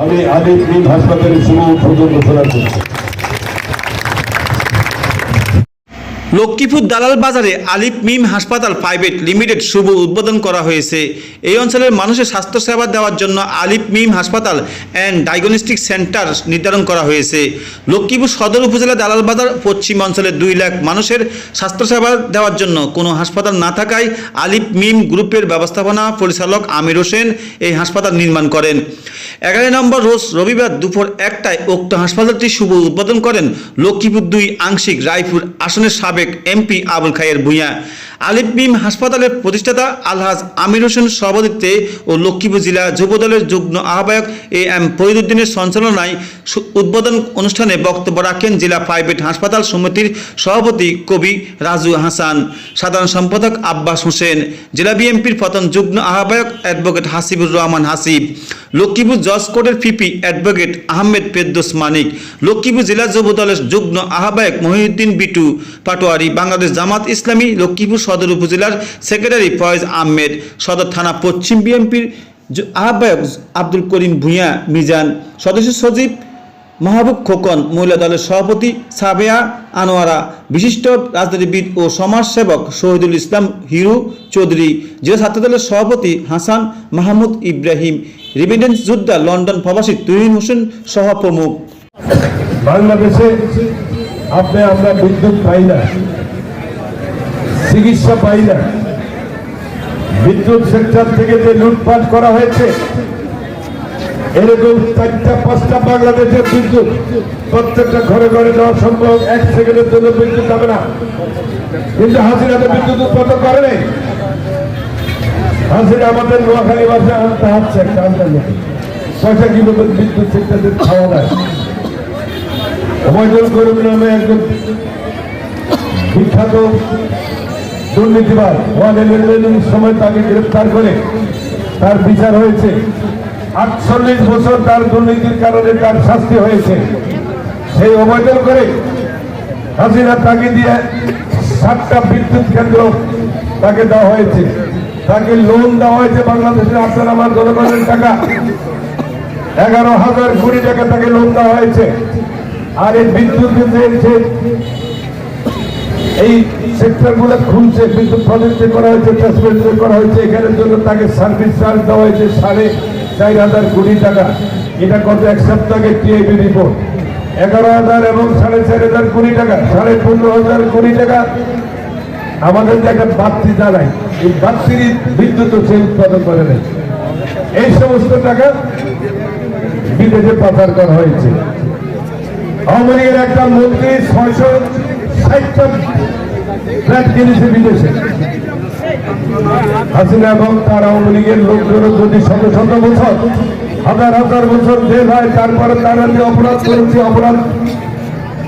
আমি মিম হাসপাতালের শুভ উদ্বোধন ঘোষণা করছি লক্ষ্মীপুর দালাল বাজারে আলিফ মিম হাসপাতাল প্রাইভেট লিমিটেড শুভ উদ্বোধন করা হয়েছে। এই অঞ্চলের মানুষের স্বাস্থ্যসেবা দেওয়ার জন্য আলিফ মিম হাসপাতাল অ্যান্ড ডায়াগনস্টিক সেন্টার নির্ধারণ করা হয়েছে। লক্ষ্মীপুর সদর উপজেলা দালাল বাজার পশ্চিম অঞ্চলের দুই লাখ মানুষের স্বাস্থ্যসেবা দেওয়ার জন্য কোনো হাসপাতাল না থাকায় আলিফ মিম গ্রুপের ব্যবস্থাপনা পরিচালক আমির হোসেন এই হাসপাতাল নির্মাণ করেন। এগারো নম্বর রোজ রবিবার দুপুর একটায় উক্ত হাসপাতালটি শুভ উদ্বোধন করেন লক্ষ্মীপুর দুই আংশিক রায়পুর আসনের সাবেক এমপি আবুল খায়ের ভূঁইয়া আলিফ মিম হাসপাতালের প্রতিষ্ঠাতা আলহাজ আমির হোসেন সভাপতিত্বে ও লক্ষ্মীপুর জেলা যুবদলের যুগ্ম আহ্বায়ক এ এম ফরিদুদ্দিনের সঞ্চালনায় উদ্বোধন অনুষ্ঠানে বক্তব্য রাখেন জেলা প্রাইভেট হাসপাতাল সমিতির সভাপতি কবি রাজু হাসান। সাধারণ সম্পাদক আব্বাস হোসেন। জেলা বিএনপির প্রথম যুগ্ম আহ্বায়ক অ্যাডভোকেট হাসিবুর রহমান হাসিব। লক্ষ্মীপুর জজ কোর্টের পিপি অ্যাডভোকেট আহমেদ ফেরদোস মানিক। লক্ষ্মীপুর জেলা যুব দলের যুগ্ম আহ্বায়ক মহিউদ্দিন বিটু। পাটোয়ারি, বাংলাদেশ জামাত ইসলামী, লক্ষ্মীপুর সদর উপজেলার সেক্রেটারি ফয়েজ আহমেদ, সদর থানা পশ্চিম বিএনপির আহ্বায়ক আব্দুল করিম ভূঁইয়া মিজান, সদস্য সচিব মাহবুব খোকন, মহিলা দলের সভাপতি সাবেয়া আনোয়ারা, বিশিষ্ট রাজনীতিবিদ ও সমাজসেবক শহীদুল ইসলাম হিরু চৌধুরী, জেলা ছাত্র দলের সভাপতি হাসান মাহমুদ ইব্রাহিম, রিমিডেন্স যোদ্ধা লন্ডন প্রবাসী তুহিন হোসেন সহ প্রমুখ। বাংলাদেশে আপনি আমরা বিদ্যুৎ পাই না। চিকিৎসা পাই না বিদ্যুৎ সেক্টর থেকে যে লুটপাট করা হয়েছে, এরকম চারটা, পাঁচটা বাংলাদেশের বিদ্যুৎ প্রত্যেকটা ঘরে ঘরে দেওয়া সম্ভব। এক সেকেন্ডের জন্য বিদ্যুৎ যাবে না। কিন্তু হাসিনাতে বিদ্যুৎ উৎপাদন করে নাই। হাসিনা আমাদের নোয়াখালী ভাষা আনতে হাসছে একটা আনতে পয়সা কীভাবে বিদ্যুৎ সেক্টরে খাওয়া যায় অবৈধ কর্মী নামে একজন বিখ্যাত দুর্নীতিবাদ ওয়ান ইলেভেনের সময় তাকে গ্রেফতার করে তার বিচার হয়েছে। আটচল্লিশ বছর তার দুর্নীতির কারণে তার শাস্তি হয়েছে। সেই অবৈধ করে হাসিনা তাকে দিয়ে সাতটা বিদ্যুৎ কেন্দ্র তাকে দেওয়া হয়েছে। তাকে লোন দেওয়া হয়েছে বাংলাদেশের আপনার আমার জনগণের টাকা। এগারো হাজার কোটি টাকা তাকে লোন দেওয়া হয়েছে। আর এই বিদ্যুৎ যে যে এই সেক্টরগুলো খুলছে বিদ্যুৎ প্রজেক্ট করা হয়েছে ট্রান্সমিটার করা হয়েছে, এখানের জন্য তাকে সার্ভিস চার্জ দেওয়া হয়েছে সাড়ে চার হাজার কোটি টাকা। এটা কত এক সপ্তাহে টিআইবি রিপোর্ট এগারো হাজার এবং সাড়ে চার হাজার কোটি টাকা, সাড়ে পনেরো হাজার কোটি টাকা। আমাদের যে একটা বাড়তি দাঁড়ায় এই বাড়তির বিদ্যুৎ সে উৎপাদন করে নেয় এই সমস্ত টাকা বিদেশে পাচার করা হয়েছে। আওয়ামী লীগের একটা মন্ত্রী ছয়শো ষাটটা ফ্ল্যাট কিনেছে বিদেশে। হাসিনা এবং তার আওয়ামী লীগের লোকজন যদি শত শত বছর, হাজার হাজার বছর জেল হয়, তারপরে তারা যে অপরাধ করেছে, অপরাধ